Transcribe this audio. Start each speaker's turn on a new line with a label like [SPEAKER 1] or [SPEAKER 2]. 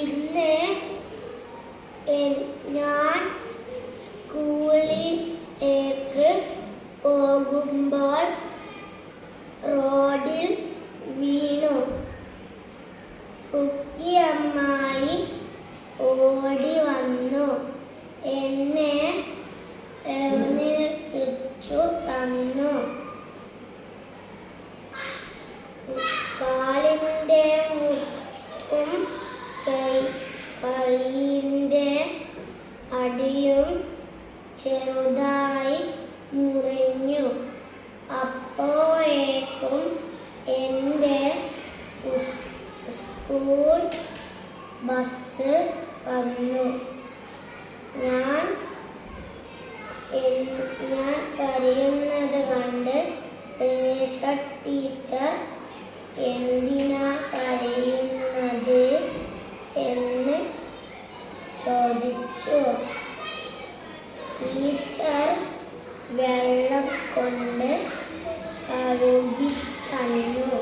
[SPEAKER 1] ഇന്ന് ഞാൻ സ്കൂളിലേക്ക് പോകുമ്പോൾ റോഡിൽ വീണു. കുക്കിയമ്മായി ഓടി വന്നു. എന്നെ കൈയിന്റെ അടിയും ചെറുതായി മുറിഞ്ഞു. അപ്പോഴേക്കും എന്റെ സ്കൂൾ ബസ് വന്നു. ഞാൻ ഞാൻ കരയുന്നത് കണ്ട് ടീച്ചർ ചോദിച്ചു. ടീച്ചർ വെള്ളം കൊണ്ട് കഴുകി തന്നു.